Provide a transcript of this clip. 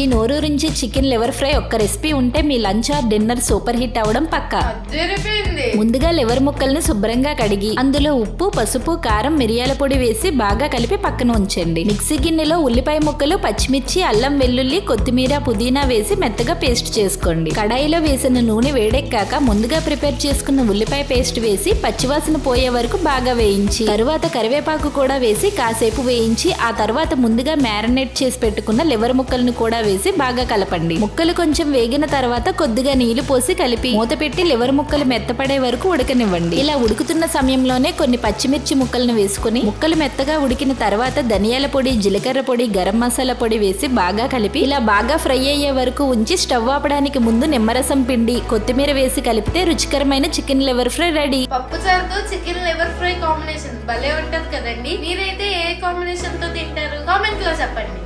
ఈ నోరూరించి chicken liver fry ఒక్క రెసిపీ ఉంటే మీ lunch or dinner super hit అవడం పక్కా. ముందుగా లివర్ ముక్కల్ని శుభ్రంగా కడిగి అందులో ఉప్పు పసుపు కారం మిరియాల పొడి వేసి బాగా కలిపి పక్కన ఉంచండి. మిక్సీ గిన్నెలో ఉల్లిపాయ ముక్కలు పచ్చిమిర్చి అల్లం వెల్లుల్లి కొత్తిమీర పుదీనా వేసి మెత్తగా పేస్ట్ చేసుకోండి. కడాయిలో వేసిన నూనె వేడెక్కాక ముందుగా ప్రిపేర్ చేసుకున్న ఉల్లిపాయ పేస్ట్ వేసి పచ్చివాసన పోయే వరకు బాగా వేయించి తరువాత కరివేపాకు కూడా వేసి కాసేపు వేయించి ఆ తర్వాత ముందుగా మ్యారినేట్ చేసి పెట్టుకున్న లివర్ ముక్కలను కూడా వేసి బాగా కలపండి. ముక్కలు కొంచెం వేగిన తర్వాత కొద్దిగా నీళ్ళు పోసి కలిపి మూత పెట్టి లివర్ ముక్కలు మెత్తపడే వరకు ఉడకనివ్వండి. ఇలా ఉడుకుతున్న సమయంలోనే కొన్ని పచ్చిమిర్చి ముక్కలను వేసుకుని ముక్కలు మెత్తగా ఉడికిన తర్వాత ధనియాల పొడి జీలకర్ర పొడి గరం మసాలా పొడి వేసి బాగా కలిపి ఇలా బాగా ఫ్రై అయ్యే వరకు ఉంచి స్టవ్ ఆపడానికి ముందు నిమ్మరసం పిండి కొత్తిమీర వేసి కలిపితే రుచికరమైన చికెన్ లివర్ ఫ్రై రెడీ. పప్పు చారుతో చికెన్ లివర్ ఫ్రై కాంబినేషన్ భలే ఉంటది కదండి. మీరైతే ఏ కాంబినేషన్తో తింటారు? కామెంట్లో చెప్పండి.